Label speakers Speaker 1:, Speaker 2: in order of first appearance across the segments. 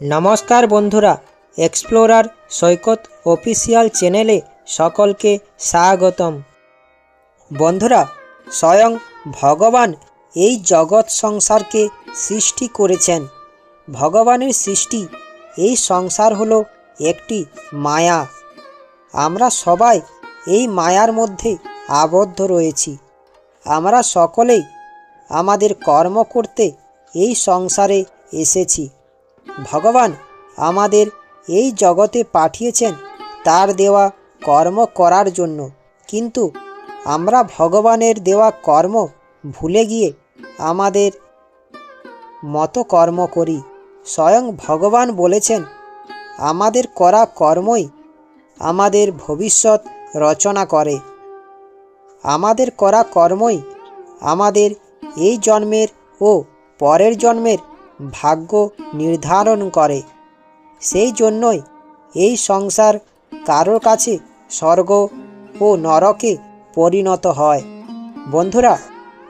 Speaker 1: নমস্কার বন্ধুরা এক্সপ্লোরার সৈকত অফিসিয়াল চ্যানেলে সকলকে স্বাগতম। বন্ধুরা, স্বয়ং ভগবান এই জগৎ সংসারকে সৃষ্টি করেছেন। ভগবানের সৃষ্টি এই সংসার হলো একটি মায়া। আমরা সবাই এই মায়ার মধ্যে আবদ্ধ রয়েছি। আমরা সকলেই আমাদের কর্ম করতে এই সংসারে এসেছি। ভগবান আমাদের এই জগতে পাঠিয়েছেন, তার দেওয়া কর্ম করার জন্য। কিন্তু আমরা ভগবানের দেওয়া কর্ম ভুলে গিয়ে আমাদের মতো কর্ম করি। স্বয়ং ভগবান বলেছেন, আমাদের করা কর্মই আমাদের ভবিষ্যৎ রচনা করে। আমাদের করা কর্মই আমাদের এই জন্মের ও পরের জন্মের ভাগ্য নির্ধারণ করে। সেই জন্যই এই সংসার কারোর কাছে স্বর্গ ও নরকে পরিণত হয়। বন্ধুরা,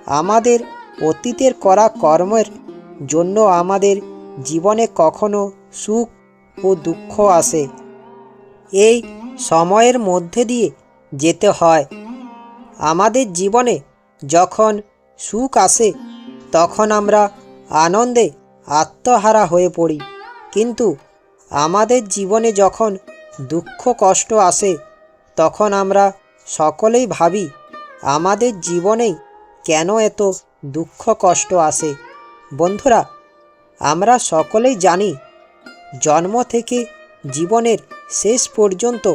Speaker 1: আমাদের অতীতের করা কর্মের জন্য আমাদের জীবনে কখনো সুখ ও দুঃখ আসে। এই সময়ের মধ্যে দিয়ে যেতে হয়। আমাদের জীবনে যখন সুখ আসে, তখন আমরা আনন্দে আত্মহারা হয়ে পড়ি। কিন্তু আমাদের জীবনে যখন দুঃখ কষ্ট আসে, তখন আমরা সকলেই ভাবি, আমাদের জীবনেই কেন এত দুঃখ কষ্ট আসে? বন্ধুরা, আমরা সকলেই জানি, জন্ম থেকে জীবনের শেষ পর্যন্ত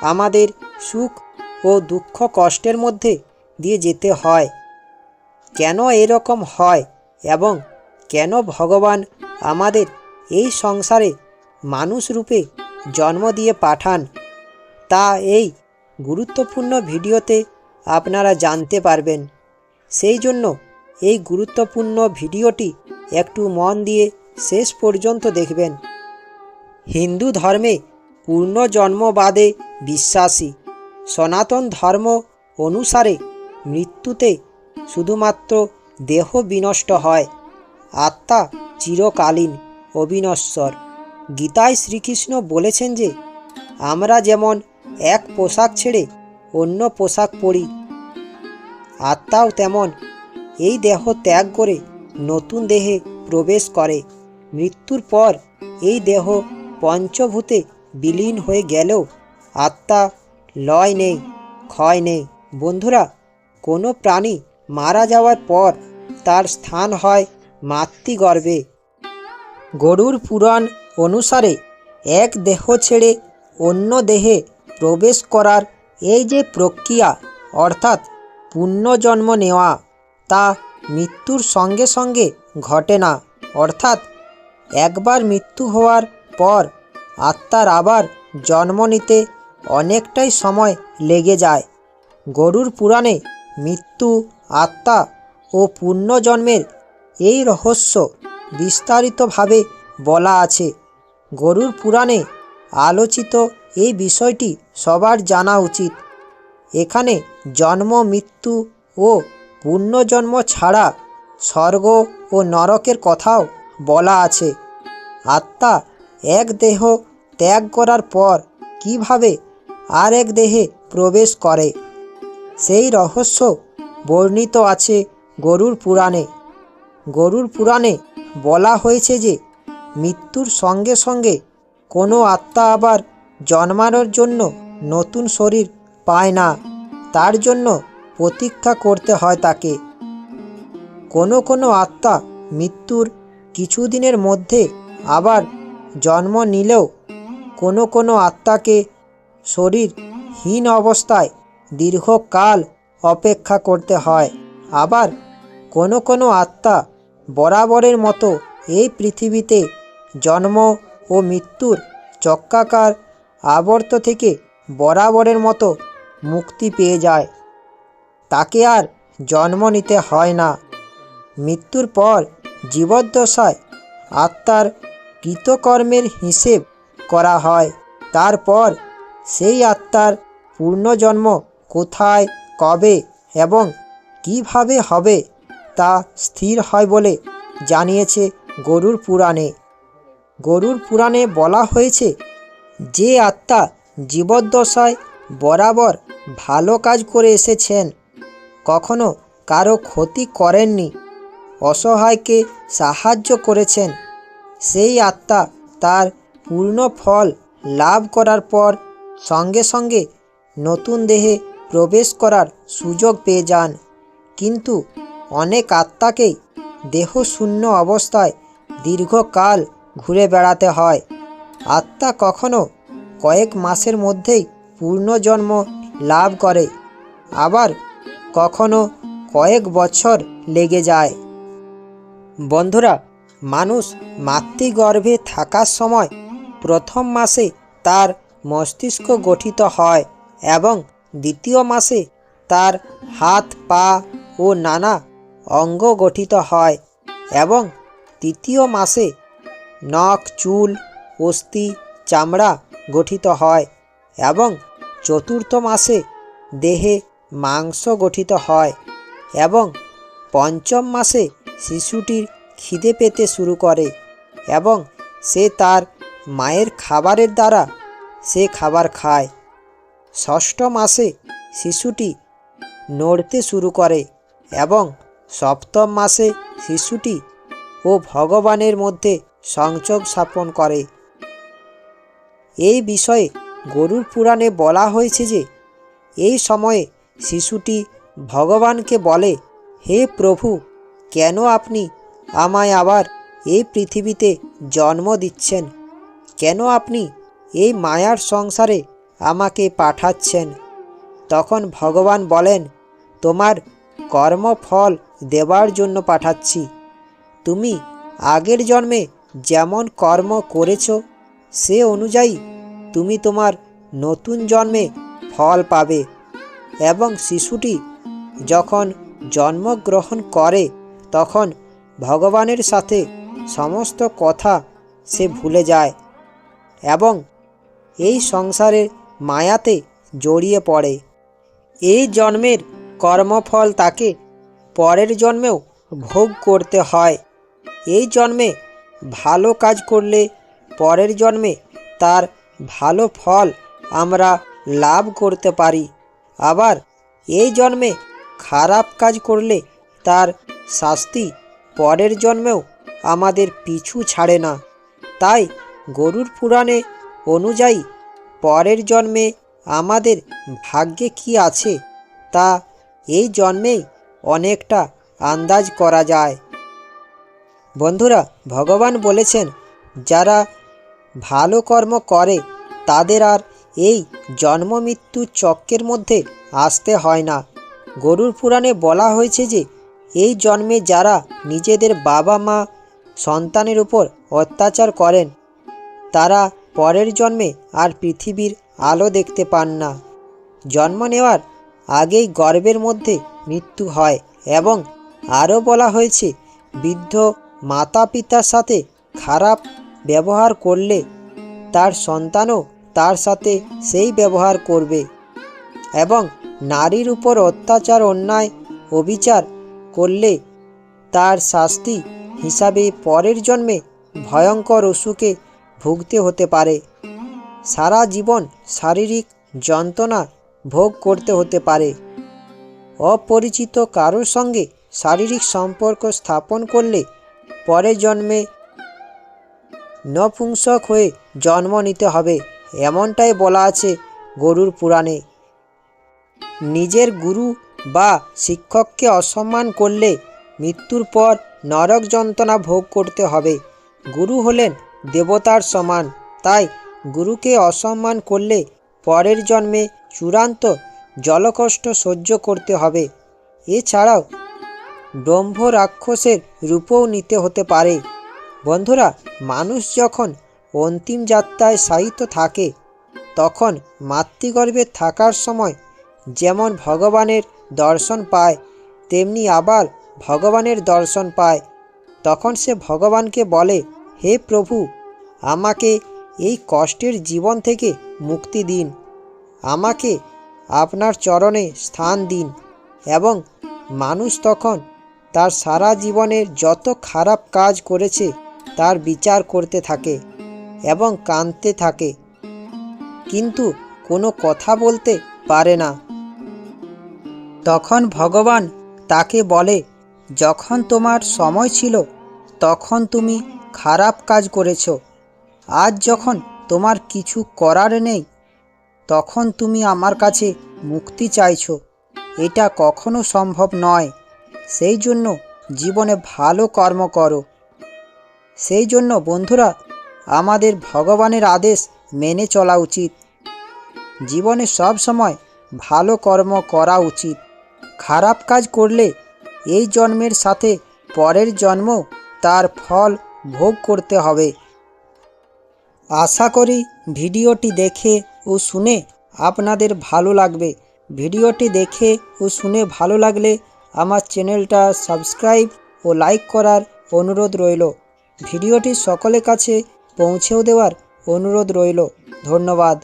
Speaker 1: আমাদের সুখ ও দুঃখ কষ্টের মধ্যে দিয়ে যেতে হয়। কেন এরকম হয় এবং কেন ভগবান আমাদের এই সংসারে মানুষ রূপে জন্ম দিয়ে পাঠান? তা এই গুরুত্বপূর্ণ ভিডিওতে আপনারা জানতে পারবেন। সেই জন্য এই গুরুত্বপূর্ণ ভিডিওটি একটু মন দিয়ে শেষ পর্যন্ত দেখবেন। হিন্দু ধর্মে পূর্ণজন্মবাদে বিশ্বাসী। সনাতন ধর্ম অনুসারে মৃত্যুতে শুধুমাত্র দেহ বিনষ্ট হয়। আত্মা চিরকালীন অবিনশ্বর। গীতায় শ্রীকৃষ্ণ বলেছেন যে, আমরা যেমন এক পোশাক ছেড়ে অন্য পোশাক পরি, আত্মাও তেমন এই দেহ ত্যাগ করে নতুন দেহে প্রবেশ করে। মৃত্যুর পর এই দেহ পঞ্চভূতে বিলীন হয়ে গেলেও আত্মা লয় নেই, ক্ষয় নেই। বন্ধুরা, কোনো প্রাণী মারা যাওয়ার পর তার স্থান হয় মাতৃগর্ভে। গরুর পুরাণ অনুসারে এক দেহ ছেড়ে অন্য দেহে প্রবেশ করার এই যে প্রক্রিয়া, অর্থাৎ পুণ্যজন্ম নেওয়া, তা মৃত্যুর সঙ্গে সঙ্গে ঘটে না। অর্থাৎ একবার মৃত্যু হওয়ার পর আত্মার আবার জন্ম নিতে অনেকটাই সময় লেগে যায়। গরুর পুরাণে মৃত্যু, আত্মা ও পুণ্যজন্মের এই রহস্য বিস্তারিতভাবে বলা আছে। গরুর পুরাণে আলোচিত এই বিষয়টি সবার জানা উচিত। এখানে জন্ম, মৃত্যু ও পুণ্যজন্ম ছাড়া স্বর্গ ও নরকের কথাও বলা আছে। আত্মা এক দেহ ত্যাগ করার পর কীভাবে আর এক দেহে প্রবেশ করে? সেই রহস্য বর্ণিত আছে গরুর পুরাণে। গরুর পুরাণে বলা হয়েছে যে, মৃত্যুর সঙ্গে সঙ্গে কোনো আত্মা আবার জন্মানোর জন্য নতুন শরীর পায় না। তার জন্য প্রতীক্ষা করতে হয় তাকে। কোনো কোনো আত্মা মৃত্যুর কিছুদিনের মধ্যে আবার জন্ম নিলেও কোনো কোনো আত্মাকে শরীরহীন অবস্থায় দীর্ঘকাল অপেক্ষা করতে হয়। আবার কোনো কোনো আত্মা বরাবরের মতো এই পৃথিবীতে জন্ম ও মৃত্যুর চক্রাকার আবর্ত থেকে বরাবরের মতো মুক্তি পেয়ে যায়। তাকে আর জন্ম নিতে হয় না। মৃত্যুর পর জীবদ্দশায় আত্মার কৃতকর্মের হিসেব করা হয়। তারপর সেই আত্মার পূর্ণজন্ম কোথায়, কবে এবং কীভাবে হবে তা স্থির হয় বলে জানিয়েছে গরুর পুরাণে। গরুর পুরাণে বলা হয়েছে, যে আত্মা জীবদ্দশায় বরাবর ভালো কাজ করে এসেছেন, কখনো কারও ক্ষতি করেননি, অসহায়কে সাহায্য করেছেন। সেই আত্মা তার পূর্ণ ফল লাভ করার পর সঙ্গে সঙ্গে নতুন দেহে প্রবেশ করার সুযোগ পেয়ে যান। কিন্তু অনেক আত্মাকেই দেহশূন্য অবস্থায় দীর্ঘকাল ঘুরে বেড়াতে হয়। আত্মা কখনো কয়েক মাসের মধ্যেই পূর্ণজন্ম লাভ করে, আবার কখনো কয়েক বছর লেগে যায়। বন্ধুরা, মানুষ মাতৃগর্ভে থাকার সময় প্রথম মাসে তার মস্তিষ্ক গঠিত হয় এবং দ্বিতীয় মাসে তার হাত, পা ও নানা অঙ্গ গঠিত হয় এবং তৃতীয় মাসে নখ, চুল, অস্থি, চামড়া গঠিত হয় এবং চতুর্থ মাসে দেহে মাংস গঠিত হয় এবং পঞ্চম মাসে শিশুটির খিদে পেতে শুরু করে এবং সে তার মায়ের খাবারের দ্বারা সে খাবার খায়। ষষ্ঠ মাসে শিশুটি নড়তে শুরু করে এবং সপ্তম মাসে শিশুটি ও ভগবানের মধ্যে সংযোগ স্থাপন করে। এই বিষয়ে গরুর পুরাণে বলা হয়েছে যে, এই সময়ে শিশুটি ভগবানকে বলে, হে প্রভু, কেন আপনি আমায় আবার এই পৃথিবীতে জন্ম দিচ্ছেন? কেন আপনি এই মায়ার সংসারে আমাকে পাঠাচ্ছেন? তখন ভগবান বলেন, তোমার কর্মফল দেবার জন্য পাঠাচ্ছি। তুমি আগের জন্মে যেমন কর্ম করেছ, সে অনুযায়ী তুমি তোমার নতুন জন্মে ফল পাবে এবং শিশুটি যখন জন্মগ্রহণ করে, তখন ভগবানের সাথে সমস্ত কথা সে ভুলে যায় এবং এই সংসারের মায়াতে জড়িয়ে পড়ে। এই জন্মের কর্মফল তাকে পরের জন্মেও ভোগ করতে হয়। এই জন্মে ভালো কাজ করলে পরের জন্মে তার ভালো ফল আমরা লাভ করতে পারি। আবার এই জন্মে খারাপ কাজ করলে তার শাস্তি পরের জন্মেও আমাদের পিছু ছাড়ে না। তাই গরুর পুরাণে অনুযায়ী পরের জন্মে আমাদের ভাগ্যে কি আছে তা এই জন্মেই অনেকটা আন্দাজ করা যায়। বন্ধুরা, ভগবান বলেছেন, যারা ভালো কর্ম করে, তাদের আর এই জন্ম মৃত্যু চক্রের মধ্যে আসতে হয় না। গরুর পুরাণে বলা হয়েছে যে, এই জন্মে যারা নিজেদের বাবা মা সন্তানের উপর অত্যাচার করেন, তারা পরের জন্মে আর পৃথিবীর আলো দেখতে পান না। জন্ম নেওয়ার আগেই গর্বের মধ্যে মৃত্যু হয় এবং আরও বলা হয়েছে, বৃদ্ধ মাতা পিতার সাথে খারাপ ব্যবহার করলে তার সন্তানও তার সাথে সেই ব্যবহার করবে এবং নারীর উপর অত্যাচার, অন্যায়, অবিচার করলে তার শাস্তি হিসাবে পরের জন্মে ভয়ঙ্কর অসুখে ভুগতে হতে পারে। সারা জীবন শারীরিক যন্ত্রণা ভোগ করতে হতে পারে। অপরিচিত কারোর সঙ্গে শারীরিক সম্পর্ক স্থাপন করলে পরের জন্মে নপুংসক হয়ে জন্ম নিতে হবে, এমনটাই বলা আছে গরুর পুরাণে। নিজের গুরু বা শিক্ষককে অসম্মান করলে মৃত্যুর পর নরক যন্ত্রণা ভোগ করতে হবে। গুরু হলেন দেবতার সমান, তাই গুরুকে অসম্মান করলে পরের জন্মে চূড়ান্ত জলকষ্ট সহ্য করতে হবে। এছাড়াও ব্রহ্ম রাক্ষসের রূপও নিতে হতে পারে। বন্ধুরা, মানুষ যখন অন্তিম যাত্রায় সাহিত্য থাকে, তখন মাতৃগর্ভে থাকার সময় যেমন ভগবানের দর্শন পায়, তেমনি আবার ভগবানের দর্শন পায়। তখন সে ভগবানকে বলে, হে প্রভু, আমাকে এই কষ্টের জীবন থেকে মুক্তি দিন। আমাকে আপনার চরণে স্থান দিন এবং মানুষ তখন তার সারা জীবনের যত খারাপ কাজ করেছে তার বিচার করতে থাকে এবং কাঁদতে থাকে। কিন্তু কোনো কথা বলতে পারে না। তখন ভগবান তাকে বলে, যখন তোমার সময় ছিল, তখন তুমি খারাপ কাজ করেছ। আজ যখন তোমার কিছু করার নেই তখন তুমি আমার কাছে মুক্তি চাইছো। এটা কখনো সম্ভব নয়। সেই জন্য জীবনে ভালো কর্ম করো। সেই জন্য বন্ধুরা, আমাদের ভগবানের আদেশ মেনে চলা উচিত। জীবনে সব সময় ভালো কর্ম করা উচিত। খারাপ কাজ করলে এই জন্মের সাথে পরের জন্ম তার ফল ভোগ করতে হবে। আশা করি ভিডিওটি দেখে ও শুনে আপনাদের ভালো লাগবে। ভিডিওটি দেখে ও শুনে ভালো লাগলে আমার চ্যানেলটা সাবস্ক্রাইব ও লাইক করার অনুরোধ রইল। ভিডিওটি সকলের কাছে পৌঁছেও দেওয়ার অনুরোধ রইল। ধন্যবাদ।